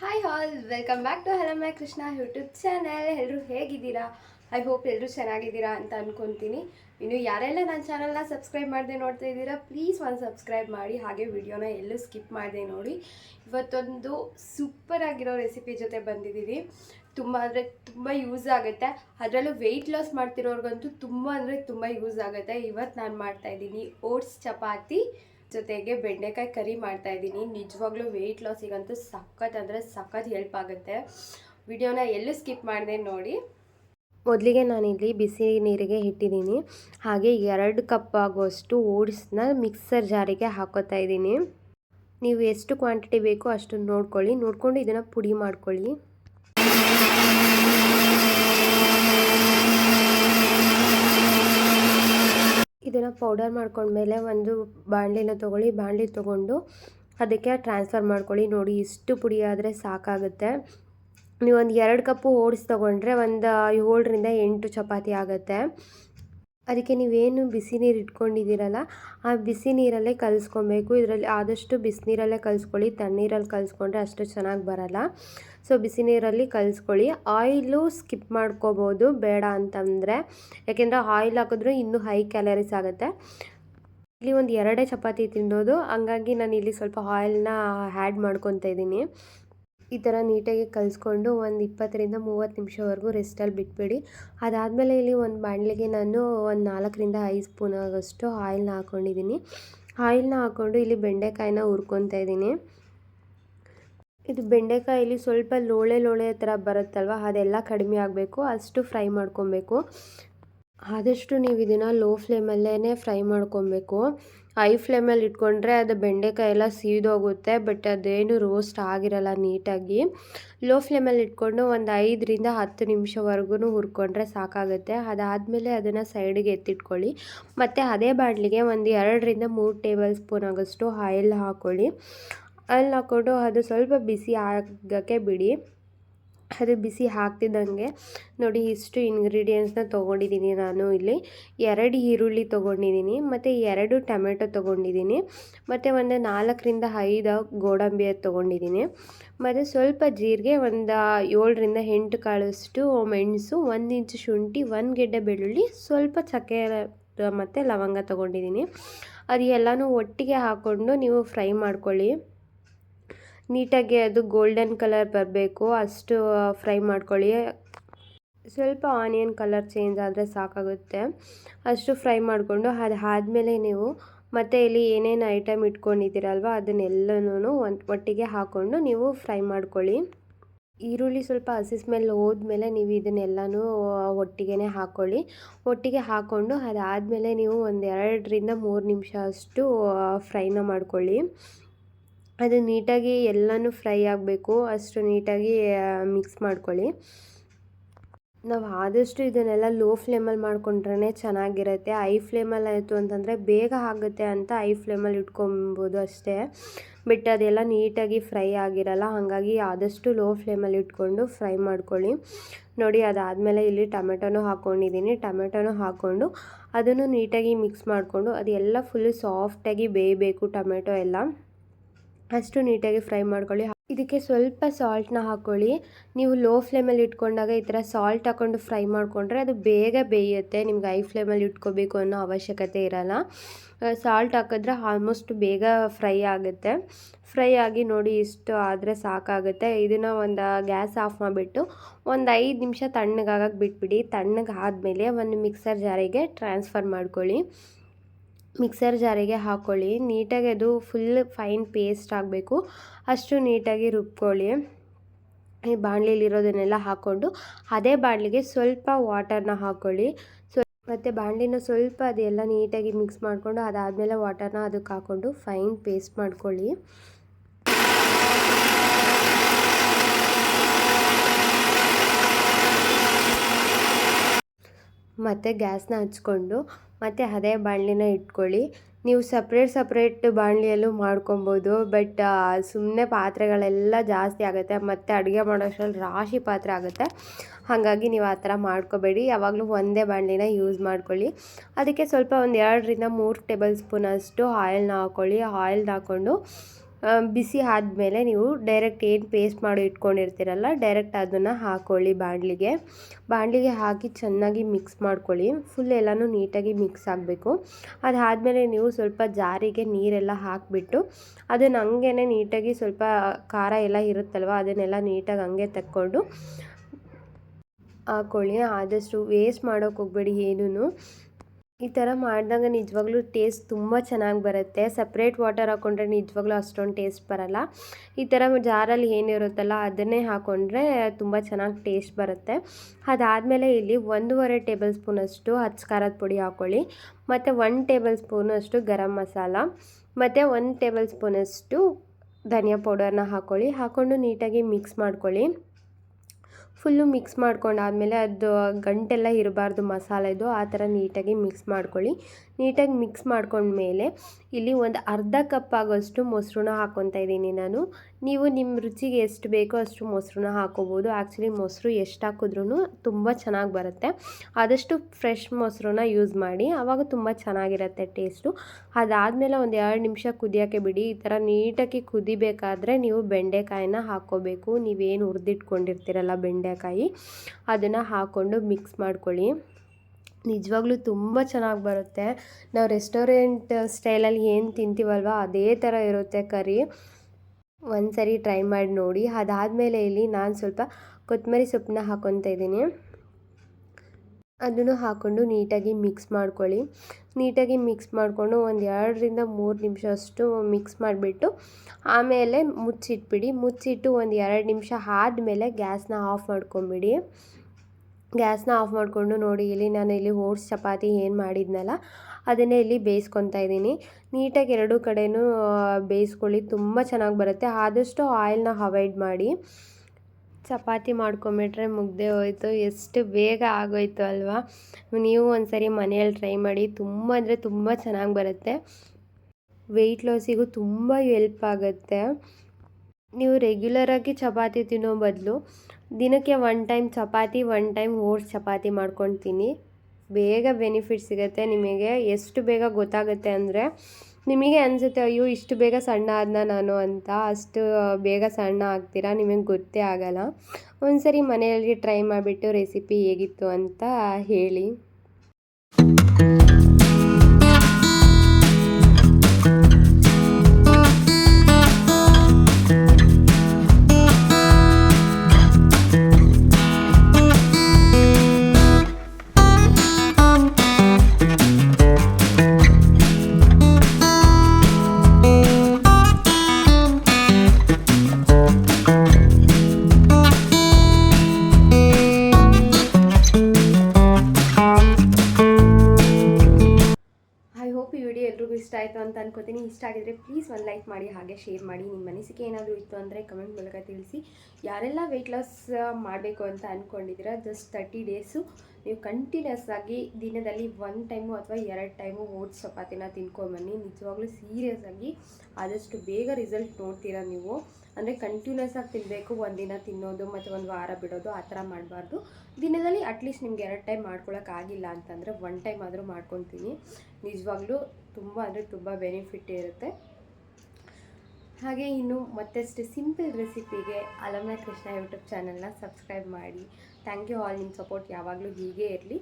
Hi all welcome back to Alamma Krishna YouTube channel ಎಲ್ಲರೂ ಹೇಗಿದ್ದೀರಾ? I hope ಎಲ್ಲರೂ ಚೆನ್ನಾಗಿದ್ದೀರಾ ಅಂತ ಅಂದ್ಕೊತೀನಿ ಇನ್ನು ಯಾರೆಲ್ಲ ನನ್ನ ಚಾನಲ್ನ ಸಬ್ಸ್ಕ್ರೈಬ್ ಮಾಡದೆ ನೋಡ್ತಾ ಇದ್ದೀರಾ ಪ್ಲೀಸ್ ಒಂದು ಸಬ್ಸ್ಕ್ರೈಬ್ ಮಾಡಿ. ಹಾಗೆ ವಿಡಿಯೋನ ಎಲ್ಲೂ ಸ್ಕಿಪ್ ಮಾಡಿದೆ ನೋಡಿ. ಇವತ್ತೊಂದು ಸೂಪರ್ ಆಗಿರೋ ರೆಸಿಪಿ ಜೊತೆ ಬಂದಿದ್ದೀವಿ. ತುಂಬ ಅಂದರೆ ತುಂಬ ಯೂಸ್ ಆಗುತ್ತೆ. ಅದರಲ್ಲೂ ವೆಯ್ಟ್ ಲಾಸ್ ಮಾಡ್ತಿರೋರ್ಗಂತೂ ತುಂಬ ಅಂದರೆ ತುಂಬ ಯೂಸ್ ಆಗುತ್ತೆ. ಇವತ್ತು ನಾನು ಮಾಡ್ತಾಯಿದ್ದೀನಿ ಓಟ್ಸ್ ಚಪಾತಿ. ಜೊತೆಗೆ ಬೆಂಡೆಕಾಯಿ ಕರಿ ಮಾಡ್ತಾ ಇದ್ದೀನಿ. ನಿಜವಾಗ್ಲೂ ವೆಯ್ಟ್ ಲಾಸಿಗಂತೂ ಸಖತ್ ಅಂದರೆ ಸಖತ್ ಹೆಲ್ಪ್ ಆಗುತ್ತೆ. ವಿಡಿಯೋನ ಎಲ್ಲೂ ಸ್ಕಿಪ್ ಮಾಡಿದೆ ನೋಡಿ. ಮೊದಲಿಗೆ ನಾನಿಲ್ಲಿ ಬಿಸಿ ನೀರಿಗೆ ಇಟ್ಟಿದ್ದೀನಿ. ಹಾಗೆ ಎರಡು ಕಪ್ ಆಗುವಷ್ಟು ಓಡಿಸ್ನ ಮಿಕ್ಸರ್ ಜಾರಿಗೆ ಹಾಕೋತಾ ಇದ್ದೀನಿ. ನೀವು ಎಷ್ಟು ಕ್ವಾಂಟಿಟಿ ಬೇಕೋ ಅಷ್ಟು ನೋಡ್ಕೊಳ್ಳಿ. ನೋಡಿಕೊಂಡು ಇದನ್ನು ಪುಡಿ ಮಾಡ್ಕೊಳ್ಳಿ. ಇದನ್ನು ಪೌಡರ್ ಮಾಡ್ಕೊಂಡ್ಮೇಲೆ ಒಂದು ಬಾಣಲಿನ ತೊಗೊಳ್ಳಿ, ಬಾಣಲಿ ತೊಗೊಂಡು ಅದಕ್ಕೆ ಟ್ರಾನ್ಸ್ಫರ್ ಮಾಡ್ಕೊಳ್ಳಿ. ನೋಡಿ, ಇಷ್ಟು ಪುಡಿ ಆದರೆ ಸಾಕಾಗುತ್ತೆ. ನೀವು ಒಂದು ಎರಡು ಕಪ್ಪು ಓಟ್ಸ್ ತೊಗೊಂಡ್ರೆ ಒಂದು ಏಳರಿಂದ ಎಂಟು ಚಪಾತಿ ಆಗುತ್ತೆ. ಅದಕ್ಕೆ ನೀವೇನು ಬಿಸಿ ನೀರು ಇಟ್ಕೊಂಡಿದ್ದೀರಲ್ಲ, ಆ ಬಿಸಿ ನೀರಲ್ಲೇ ಕಲಿಸ್ಕೊಬೇಕು. ಇದರಲ್ಲಿ ಆದಷ್ಟು ಬಿಸಿನೀರಲ್ಲೇ ಕಲಿಸ್ಕೊಳ್ಳಿ, ತಣ್ಣೀರಲ್ಲಿ ಕಲಿಸ್ಕೊಂಡ್ರೆ ಅಷ್ಟು ಚೆನ್ನಾಗಿ ಬರಲ್ಲ. ಸೊ, ಬಿಸಿ ನೀರಲ್ಲಿ ಕಲಿಸ್ಕೊಳ್ಳಿ. ಆಯಿಲು ಸ್ಕಿಪ್ ಮಾಡ್ಕೋಬೋದು, ಬೇಡ ಅಂತಂದರೆ. ಯಾಕೆಂದರೆ ಆಯಿಲ್ ಹಾಕಿದ್ರೆ ಇನ್ನೂ ಹೈ ಕ್ಯಾಲರೀಸ್ ಆಗುತ್ತೆ. ಇಲ್ಲಿ ಒಂದು ಎರಡೇ ಚಪಾತಿ ತಿನ್ನೋದು ಹಂಗಾಗಿ ನಾನು ಇಲ್ಲಿ ಸ್ವಲ್ಪ ಆಯಿಲ್ನ ಆ್ಯಡ್ ಮಾಡ್ಕೊತಾ ಇದ್ದೀನಿ. ಈ ಥರ ನೀಟಾಗಿ ಕಲಿಸ್ಕೊಂಡು ಒಂದು ಇಪ್ಪತ್ತರಿಂದ ಮೂವತ್ತು ನಿಮಿಷವರೆಗೂ ರೆಸ್ಟಲ್ಲಿ ಬಿಟ್ಬಿಡಿ. ಅದಾದಮೇಲೆ ಇಲ್ಲಿ ಒಂದು ಬಾಣಲಿಗೆ ನಾನು ಒಂದು ನಾಲ್ಕರಿಂದ ಐದು ಸ್ಪೂನ್ ಆಗೋಷ್ಟು ಆಯಿಲ್ನ ಹಾಕ್ಕೊಂಡಿದ್ದೀನಿ. ಆಯಿಲ್ನ ಹಾಕ್ಕೊಂಡು ಇಲ್ಲಿ ಬೆಂಡೆಕಾಯಿನ ಹುರ್ಕೊತಾ ಇದ್ದೀನಿ. ಇದು ಬೆಂಡೆಕಾಯಿಲಿ ಸ್ವಲ್ಪ ಲೋಳೆ ಲೋಳೆ ಥರ ಬರುತ್ತಲ್ವ, ಅದೆಲ್ಲ ಕಡಿಮೆ ಆಗಬೇಕು, ಅಷ್ಟು ಫ್ರೈ ಮಾಡ್ಕೊಬೇಕು. ಆದಷ್ಟು ನೀವು ಇದನ್ನು ಲೋ ಫ್ಲೇಮಲ್ಲೇ ಫ್ರೈ ಮಾಡ್ಕೊಬೇಕು. ಹೈ ಫ್ಲೇಮಲ್ಲಿ ಇಟ್ಕೊಂಡ್ರೆ ಅದು ಬೆಂಡೆಕಾಯಿ ಎಲ್ಲ ಸೀದೋಗುತ್ತೆ, ಬಟ್ ಅದೇನು ರೋಸ್ಟ್ ಆಗಿರಲ್ಲ ನೀಟಾಗಿ. ಲೋ ಫ್ಲೇಮಲ್ಲಿ ಇಟ್ಕೊಂಡು ಒಂದು ಐದರಿಂದ ಹತ್ತು ನಿಮಿಷವರೆಗೂ ಹುರ್ಕೊಂಡ್ರೆ ಸಾಕಾಗುತ್ತೆ. ಅದಾದಮೇಲೆ ಅದನ್ನು ಸೈಡಿಗೆ ಎತ್ತಿಟ್ಕೊಳ್ಳಿ. ಮತ್ತು ಅದೇ ಬಾಣಲಿಗೆ ಒಂದು ಎರಡರಿಂದ ಮೂರು ಟೇಬಲ್ ಸ್ಪೂನ್ ಆಗೋಷ್ಟು ಆಯಿಲ್ ಹಾಕ್ಕೊಳ್ಳಿ ಆಯಿಲ್ ಹಾಕ್ಕೊಂಡು ಅದು ಸ್ವಲ್ಪ ಬಿಸಿ ಆಗೋಕ್ಕೆ ಬಿಡಿ. ಅದು ಬಿಸಿ ಹಾಕ್ತಿದ್ದಂಗೆ ನೋಡಿ ಇಷ್ಟು ಇಂಗ್ರೀಡಿಯೆಂಟ್ಸ್ನ ತೊಗೊಂಡಿದ್ದೀನಿ ನಾನು ಇಲ್ಲಿ. ಎರಡು ಈರುಳ್ಳಿ ತೊಗೊಂಡಿದ್ದೀನಿ, ಮತ್ತು ಎರಡು ಟೊಮೆಟೊ ತೊಗೊಂಡಿದ್ದೀನಿ, ಮತ್ತು ಒಂದು ನಾಲ್ಕರಿಂದ ಐದು ಗೋಡಂಬಿ ತೊಗೊಂಡಿದ್ದೀನಿ, ಮತ್ತು ಸ್ವಲ್ಪ ಜೀರಿಗೆ ಒಂದು ಏಳರಿಂದ ಎಂಟು ಕಾಳಷ್ಟು ಮೆಣಸು, ಒಂದು ಇಂಚು ಶುಂಠಿ, ಒಂದು ಗೆಡ್ಡೆ ಬೆಳ್ಳುಳ್ಳಿ, ಸ್ವಲ್ಪ ಚಕ್ಕೆ ಮತ್ತು ಲವಂಗ ತೊಗೊಂಡಿದ್ದೀನಿ. ಅದು ಎಲ್ಲನೂ ಒಟ್ಟಿಗೆ ಹಾಕ್ಕೊಂಡು ನೀವು ಫ್ರೈ ಮಾಡ್ಕೊಳ್ಳಿ. ನೀಟಾಗಿ ಅದು ಗೋಲ್ಡನ್ ಕಲರ್ ಬರಬೇಕು. ಅಷ್ಟು ಫ್ರೈ ಮಾಡ್ಕೊಳ್ಳಿ. ಸ್ವಲ್ಪ ಆನಿಯನ್ ಕಲರ್ ಚೇಂಜ್ ಆದರೆ ಸಾಕಾಗುತ್ತೆ. ಅಷ್ಟು ಫ್ರೈ ಮಾಡಿಕೊಂಡು ಅದು ಆದಮೇಲೆ ನೀವು ಮತ್ತು ಇಲ್ಲಿ ಏನೇನು ಐಟಮ್ ಇಟ್ಕೊಂಡಿದ್ದೀರಲ್ವ ಅದನ್ನೆಲ್ಲನೂ ಒಟ್ಟಿಗೆ ಹಾಕ್ಕೊಂಡು ನೀವು ಫ್ರೈ ಮಾಡ್ಕೊಳ್ಳಿ. ಈರುಳ್ಳಿ ಸ್ವಲ್ಪ ಹಸಿ ಸ್ಮೆಲ್ ಹೋದ್ಮೇಲೆ ನೀವು ಇದನ್ನೆಲ್ಲನೂ ಒಟ್ಟಿಗೆ ಹಾಕ್ಕೊಳ್ಳಿ ಒಟ್ಟಿಗೆ ಹಾಕ್ಕೊಂಡು ಅದಾದಮೇಲೆ ನೀವು ಒಂದು ಎರಡರಿಂದ ಮೂರು ನಿಮಿಷ ಅಷ್ಟು ಫ್ರೈನ ಮಾಡ್ಕೊಳ್ಳಿ. ಅದು ನೀಟಾಗಿ ಎಲ್ಲನೂ ಫ್ರೈ ಆಗಬೇಕು. ಅಷ್ಟು ನೀಟಾಗಿ ಮಿಕ್ಸ್ ಮಾಡ್ಕೊಳ್ಳಿ. ನಾವು ಆದಷ್ಟು ಇದನ್ನೆಲ್ಲ ಲೋ ಫ್ಲೇಮಲ್ಲಿ ಮಾಡ್ಕೊಂಡ್ರೆ ಚೆನ್ನಾಗಿರುತ್ತೆ. ಐ ಫ್ಲೇಮಲ್ಲಿ ಆಯಿತು ಅಂತಂದರೆ ಬೇಗ ಆಗುತ್ತೆ ಅಂತ ಐ ಫ್ಲೇಮಲ್ಲಿ ಇಟ್ಕೊಬೋದು ಅಷ್ಟೇ. ಬಟ್ ಅದೆಲ್ಲ ನೀಟಾಗಿ ಫ್ರೈ ಆಗಿರಲ್ಲ, ಹಾಗಾಗಿ ಆದಷ್ಟು ಲೋ ಫ್ಲೇಮಲ್ಲಿ ಇಟ್ಕೊಂಡು ಫ್ರೈ ಮಾಡ್ಕೊಳ್ಳಿ. ನೋಡಿ, ಅದಾದಮೇಲೆ ಇಲ್ಲಿ ಟೊಮೆಟೊನೂ ಹಾಕ್ಕೊಂಡಿದ್ದೀನಿ ಟೊಮೆಟೊನೂ ಹಾಕ್ಕೊಂಡು ಅದನ್ನು ನೀಟಾಗಿ ಮಿಕ್ಸ್ ಮಾಡಿಕೊಂಡು, ಅದೆಲ್ಲ ಫುಲ್ಲು ಸಾಫ್ಟಾಗಿ ಬೇಯಬೇಕು ಟೊಮೆಟೊ ಎಲ್ಲ. ಅಷ್ಟು ನೀಟಾಗಿ ಫ್ರೈ ಮಾಡ್ಕೊಳ್ಳಿ. ಇದಕ್ಕೆ ಸ್ವಲ್ಪ ಸಾಲ್ಟ್ನ ಹಾಕ್ಕೊಳ್ಳಿ ನೀವು ಲೋ ಫ್ಲೇಮಲ್ಲಿ ಇಟ್ಕೊಂಡಾಗ ಈ ಥರ ಸಾಲ್ಟ್ ಹಾಕ್ಕೊಂಡು ಫ್ರೈ ಮಾಡಿಕೊಂಡ್ರೆ ಅದು ಬೇಗ ಬೇಯುತ್ತೆ. ನಿಮ್ಗೆ ಐ ಫ್ಲೇಮಲ್ಲಿ ಇಟ್ಕೋಬೇಕು ಅನ್ನೋ ಅವಶ್ಯಕತೆ ಇರಲ್ಲ. ಸಾಲ್ಟ್ ಹಾಕಿದ್ರೆ ಆಲ್ಮೋಸ್ಟ್ ಬೇಗ ಫ್ರೈ ಆಗುತ್ತೆ. ಫ್ರೈ ಆಗಿ ನೋಡಿ ಇಷ್ಟು ಆದರೆ ಸಾಕಾಗುತ್ತೆ. ಇದನ್ನು ಒಂದು ಗ್ಯಾಸ್ ಆಫ್ ಮಾಡಿಬಿಟ್ಟು ಒಂದು ಐದು ನಿಮಿಷ ತಣ್ಣಗಾಗಕ್ಕೆ ಬಿಟ್ಬಿಡಿ. ತಣ್ಣಗೆ ಆದಮೇಲೆ ಒಂದು ಮಿಕ್ಸರ್ ಜಾರಿಗೆ ಟ್ರಾನ್ಸ್ಫರ್ ಮಾಡ್ಕೊಳ್ಳಿ. ಮಿಕ್ಸರ್ ಜಾರಿಗೆ ಹಾಕ್ಕೊಳ್ಳಿ ನೀಟಾಗಿ ಅದು ಫುಲ್ ಫೈನ್ ಪೇಸ್ಟ್ ಆಗಬೇಕು. ಅಷ್ಟು ನೀಟಾಗಿ ರುಬ್ಕೊಳ್ಳಿ. ಈ ಬಾಣಲಿಲಿರೋದನ್ನೆಲ್ಲ ಹಾಕ್ಕೊಂಡು ಅದೇ ಬಾಣಲಿಗೆ ಸ್ವಲ್ಪ ವಾಟರ್ನ ಹಾಕ್ಕೊಳ್ಳಿ ಸೊ, ಮತ್ತು ಬಾಣಲಿನ ಸ್ವಲ್ಪ ಅದೆಲ್ಲ ನೀಟಾಗಿ ಮಿಕ್ಸ್ ಮಾಡಿಕೊಂಡು ಅದಾದಮೇಲೆ ವಾಟರ್ನ ಅದಕ್ಕೆ ಹಾಕ್ಕೊಂಡು ಫೈನ್ ಪೇಸ್ಟ್ ಮಾಡ್ಕೊಳ್ಳಿ. ಮತ್ತು ಗ್ಯಾಸ್ನ ಹಚ್ಕೊಂಡು ಮತ್ತು ಅದೇ ಬಾಣಲಿನ ಇಟ್ಕೊಳ್ಳಿ. ನೀವು ಸಪ್ರೇಟ್ ಸಪ್ರೇಟ್ ಬಾಣಲಿಯಲ್ಲೂ ಮಾಡ್ಕೊಬೋದು. ಬಟ್ ಸುಮ್ಮನೆ ಪಾತ್ರೆಗಳೆಲ್ಲ ಜಾಸ್ತಿ ಆಗುತ್ತೆ. ಮತ್ತು ಅಡುಗೆ ಮಾಡೋಷ್ಟರಲ್ಲಿ ರಾಶಿ ಪಾತ್ರೆ ಆಗುತ್ತೆ. ಹಾಗಾಗಿ ನೀವು ಆ ಥರ ಮಾಡ್ಕೋಬೇಡಿ. ಯಾವಾಗಲೂ ಒಂದೇ ಬಾಣಲಿನ ಯೂಸ್ ಮಾಡ್ಕೊಳ್ಳಿ. ಅದಕ್ಕೆ ಸ್ವಲ್ಪ ಒಂದು ಎರಡರಿಂದ ಮೂರು ಟೇಬಲ್ ಸ್ಪೂನಷ್ಟು ಆಯಿಲ್ನ ಹಾಕ್ಕೊಳ್ಳಿ ಆಯಿಲ್ನ ಹಾಕ್ಕೊಂಡು ಬಿಸಿ ಆದಮೇಲೆ ನೀವು ಡೈರೆಕ್ಟ್ ಏನು ಪೇಸ್ಟ್ ಮಾಡಿ ಇಟ್ಕೊಂಡಿರ್ತೀರಲ್ಲ ಡೈರೆಕ್ಟ್ ಅದನ್ನು ಹಾಕ್ಕೊಳ್ಳಿ ಬಾಣಲಿಗೆ. ಬಾಣಲಿಗೆ ಹಾಕಿ ಚೆನ್ನಾಗಿ ಮಿಕ್ಸ್ ಮಾಡ್ಕೊಳ್ಳಿ. ಫುಲ್ ಎಲ್ಲನೂ ನೀಟಾಗಿ ಮಿಕ್ಸ್ ಆಗಬೇಕು. ಅದಾದಮೇಲೆ ನೀವು ಸ್ವಲ್ಪ ಜಾರಿಗೆ ನೀರೆಲ್ಲ ಹಾಕಿಬಿಟ್ಟು, ಅದನ್ನು ಹಂಗೇ ನೀಟಾಗಿ ಸ್ವಲ್ಪ ಖಾರ ಎಲ್ಲ ಇರುತ್ತಲ್ವ, ಅದನ್ನೆಲ್ಲ ನೀಟಾಗಿ ಹಂಗೆ ತಕ್ಕೊಂಡು ಹಾಕ್ಕೊಳ್ಳಿ ಆದಷ್ಟು ವೇಸ್ಟ್ ಮಾಡೋಕ್ಕೆ ಹೋಗ್ಬೇಡಿ ಏನೂ ಈ ಥರ ಮಾಡಿದಾಗ ನಿಜವಾಗ್ಲೂ ಟೇಸ್ಟ್ ತುಂಬ ಚೆನ್ನಾಗಿ ಬರುತ್ತೆ. ಸಪ್ರೇಟ್ ವಾಟರ್ ಹಾಕ್ಕೊಂಡ್ರೆ ನಿಜವಾಗ್ಲೂ ಅಷ್ಟೊಂದು ಟೇಸ್ಟ್ ಬರಲ್ಲ. ಈ ಥರ ಜಾರಲ್ಲಿ ಏನಿರುತ್ತಲ್ಲ ಅದನ್ನೇ ಹಾಕ್ಕೊಂಡ್ರೆ ತುಂಬ ಚೆನ್ನಾಗಿ ಟೇಸ್ಟ್ ಬರುತ್ತೆ. ಅದಾದಮೇಲೆ ಇಲ್ಲಿ ಒಂದೂವರೆ ಟೇಬಲ್ ಸ್ಪೂನಷ್ಟು ಹಚ್ಚ ಖಾರದ ಪುಡಿ ಹಾಕ್ಕೊಳ್ಳಿ ಮತ್ತು ಒನ್ ಟೇಬಲ್ ಸ್ಪೂನಷ್ಟು ಗರಂ ಮಸಾಲ. ಮತ್ತು ಒಂದು ಟೇಬಲ್ ಸ್ಪೂನಷ್ಟು ಧನಿಯಾ ಪೌಡರ್ನ ಹಾಕ್ಕೊಳ್ಳಿ ಹಾಕ್ಕೊಂಡು ನೀಟಾಗಿ ಮಿಕ್ಸ್ ಮಾಡ್ಕೊಳ್ಳಿ. ಫುಲ್ಲು ಮಿಕ್ಸ್ ಮಾಡ್ಕೊಂಡಾದಮೇಲೆ ಅದು ಗಂಟೆಲ್ಲ ಇರಬಾರ್ದು ಮಸಾಲೆದು ಆ ಥರ ನೀಟಾಗಿ ಮಿಕ್ಸ್ ಮಾಡ್ಕೊಳ್ಳಿ. ನೀಟಾಗಿ ಮಿಕ್ಸ್ ಮಾಡ್ಕೊಂಡ್ಮೇಲೆ ಇಲ್ಲಿ ಒಂದು ಅರ್ಧ ಕಪ್ ಆಗೋಷ್ಟು ಮೊಸರನ್ನ ಹಾಕ್ಕೊತಾ ಇದ್ದೀನಿ ನಾನು. ನೀವು ನಿಮ್ಮ ರುಚಿಗೆ ಎಷ್ಟು ಬೇಕೋ ಅಷ್ಟು ಮೊಸರನ್ನ ಹಾಕೋಬೋದು. ಆ್ಯಕ್ಚುಲಿ ಮೊಸರು ಎಷ್ಟು ಹಾಕಿದ್ರೂ ತುಂಬ ಚೆನ್ನಾಗಿ ಬರುತ್ತೆ. ಆದಷ್ಟು ಫ್ರೆಶ್ ಮೊಸರನ್ನ ಯೂಸ್ ಮಾಡಿ. ಆವಾಗ ತುಂಬ ಚೆನ್ನಾಗಿರುತ್ತೆ ಟೇಸ್ಟು ಅದಾದಮೇಲೆ ಒಂದು ಎರಡು ನಿಮಿಷ ಕುದಿಯೋಕ್ಕೆ ಬಿಡಿ. ಈ ಥರ ನೀಟಾಗಿ ಕುದಿಬೇಕಾದ್ರೆ ನೀವು ಬೆಂಡೆಕಾಯಿನ ಹಾಕ್ಕೋಬೇಕು ನೀವೇನು ಹುರಿದಿಟ್ಕೊಂಡಿರ್ತೀರಲ್ಲ ಬೆಂಡೆಕಾಯಿ, ಅದನ್ನು ಹಾಕ್ಕೊಂಡು ಮಿಕ್ಸ್ ಮಾಡ್ಕೊಳ್ಳಿ. ನಿಜವಾಗ್ಲೂ ತುಂಬ ಚೆನ್ನಾಗಿ ಬರುತ್ತೆ. ನಾವು ರೆಸ್ಟೋರೆಂಟ್ ಸ್ಟೈಲಲ್ಲಿ ಏನು ತಿಂತೀವಲ್ವ, ಅದೇ ಥರ ಇರುತ್ತೆ ಕರಿ. ಒಂದು ಸರಿ ಟ್ರೈ ಮಾಡಿ ನೋಡಿ. ಅದಾದಮೇಲೆ ಇಲ್ಲಿ ನಾನು ಸ್ವಲ್ಪ ಕೊತ್ತಂಬರಿ ಸೊಪ್ಪನ್ನ ಹಾಕೊತಾ ಇದ್ದೀನಿ. ಅದನ್ನು ಹಾಕ್ಕೊಂಡು ನೀಟಾಗಿ ಮಿಕ್ಸ್ ಮಾಡ್ಕೊಳ್ಳಿ. ನೀಟಾಗಿ ಮಿಕ್ಸ್ ಮಾಡಿಕೊಂಡು ಒಂದು ಎರಡರಿಂದ ಮೂರು ನಿಮಿಷ ಅಷ್ಟು ಮಿಕ್ಸ್ ಮಾಡಿಬಿಟ್ಟು ಆಮೇಲೆ ಮುಚ್ಚಿಟ್ಬಿಡಿ. ಮುಚ್ಚಿಟ್ಟು ಒಂದು ಎರಡು ನಿಮಿಷ ಆದಮೇಲೆ ಗ್ಯಾಸ್ನ ಆಫ್ ಮಾಡ್ಕೊಂಬಿಡಿ. ಗ್ಯಾಸ್ನ ಆಫ್ ಮಾಡಿಕೊಂಡು ನೋಡಿ, ಇಲ್ಲಿ ನಾನು ಇಲ್ಲಿ ಓಟ್ಸ್, ಚಪಾತಿ ಏನು ಮಾಡಿದ್ನಲ್ಲ, ಅದನ್ನೇ ಇಲ್ಲಿ ಬೇಯಿಸ್ಕೊತಾ ಇದ್ದೀನಿ. ನೀಟಾಗಿ ಎರಡೂ ಕಡೆಯೂ ಬೇಯಿಸ್ಕೊಳ್ಳಿ, ತುಂಬ ಚೆನ್ನಾಗಿ ಬರುತ್ತೆ. ಆದಷ್ಟು ಆಯಿಲ್ನ ಅವಾಯ್ಡ್ ಮಾಡಿ. ಚಪಾತಿ ಮಾಡ್ಕೊಂಬಿಟ್ರೆ ಮುಗ್ದೆ ಹೋಯ್ತು. ಎಷ್ಟು ಬೇಗ ಆಗೋಯ್ತು ಅಲ್ವಾ? ನೀವು ಒಂದ್ಸರಿ ಮನೆಯಲ್ಲಿ ಟ್ರೈ ಮಾಡಿ. ತುಂಬ ಅಂದರೆ ತುಂಬ ಚೆನ್ನಾಗಿ ಬರುತ್ತೆ. ವೆಯ್ಟ್ ಲಾಸಿಗೂ ತುಂಬ ಹೆಲ್ಪ್ ಆಗುತ್ತೆ. ನೀವು ರೆಗ್ಯುಲರಾಗಿ ಚಪಾತಿ ತಿನ್ನೋ ಬದಲು ದಿನಕ್ಕೆ one time chapati one time oats chapati ಮಾಡ್ಕೊಳ್ತೀನಿ ಬೇಗ ಬೆನಿಫಿಟ್ ಸಿಗುತ್ತೆ. ನಿಮಗೆ ಎಷ್ಟು ಬೇಗ ಗೊತ್ತಾಗುತ್ತೆ ಅಂದರೆ ನಿಮಗೆ ಅನಿಸುತ್ತೆ, ಅಯ್ಯೋ, ಇಷ್ಟು ಬೇಗ ಸಣ್ಣ ಆದ್ನ ನಾನು ಅಂತ. ಅಷ್ಟು ಬೇಗ ಸಣ್ಣ ಆಗ್ತೀರಾ? ನಿಮಗೆ ಗೊತ್ತೇ ಆಗಲ್ಲ. ಒಂದ್ಸರಿ ಮನೆಯಲ್ಲಿ ಟ್ರೈ ಮಾಡಿಬಿಟ್ಟು ರೆಸಿಪಿ ಹೇಗಿತ್ತು ಅಂತ ಹೇಳಿ. ಅಂತ ಅನ್ಕೋತೀನಿ. ಇಷ್ಟ ಆಗಿದ್ರೆ ಪ್ಲೀಸ್ ಒಂದು ಲೈಕ್ ಮಾಡಿ, ಹಾಗೆ ಶೇರ್ ಮಾಡಿ. ನಿಮ್ಮ ಮನಸ್ಸಿಗೆ ಏನಾದರೂ ಇತ್ತು ಅಂದರೆ ಕಮೆಂಟ್ ಮೂಲಕ ತಿಳಿಸಿ. ಯಾರೆಲ್ಲ ವೆಯ್ಟ್ ಲಾಸ್ ಮಾಡಬೇಕು ಅಂತ ಅಂದ್ಕೊಂಡಿದ್ದೀರಾ ಜಸ್ಟ್ ತರ್ಟಿ ಡೇಸು ನೀವು ಕಂಟಿನ್ಯೂಸ್ ಆಗಿ ದಿನದಲ್ಲಿ ಒನ್ ಟೈಮು ಅಥವಾ ಎರಡು ಟೈಮು ಓಟ್ಸ್ ಚಪಾತಿನ ತಿನ್ಕೊಂಬನ್ನಿ. ನಿಜವಾಗ್ಲೂ ಸೀರಿಯಸ್ ಆಗಿ ಆದಷ್ಟು ಬೇಗ ರಿಸಲ್ಟ್ ನೋಡ್ತೀರಾ ನೀವು. ಅಂದರೆ ಕಂಟಿನ್ಯೂಸ್ ಆಗಿ ತಿನ್ನಬೇಕು ಒಂದಿನ ತಿನ್ನೋದು ಮತ್ತು ಒಂದು ವಾರ ಬಿಡೋದು, ಆ ಥರ ಮಾಡಬಾರ್ದು. ದಿನದಲ್ಲಿ ಅಟ್ಲೀಸ್ಟ್ ನಿಮ್ಗೆ ಎರಡು ಟೈಮ್ ಮಾಡ್ಕೊಳಕ್ಕಾಗಿಲ್ಲ ಅಂತಂದರೆ ಒನ್ ಟೈಮ್ ಆದರೂ ಮಾಡ್ಕೊತೀನಿ. ನಿಜವಾಗ್ಲೂ ತುಂಬ ಅಂದರೆ ತುಂಬ ಬೆನಿಫಿಟ್ ಇರುತ್ತೆ. ಹಾಗೆ ಇನ್ನು ಮತ್ತಷ್ಟು ಸಿಂಪಲ್ ರೆಸಿಪಿಗೆ ಅಲಮ್ನ ಕೃಷ್ಣ ಯೂಟ್ಯೂಬ್ ಚಾನಲ್ನ ಸಬ್ಸ್ಕ್ರೈಬ್ ಮಾಡಿ. ಥ್ಯಾಂಕ್ ಯು ಆಲ್ ನಿಮ್ಮ ಸಪೋರ್ಟ್ ಯಾವಾಗಲೂ ಹೀಗೆ ಇರಲಿ.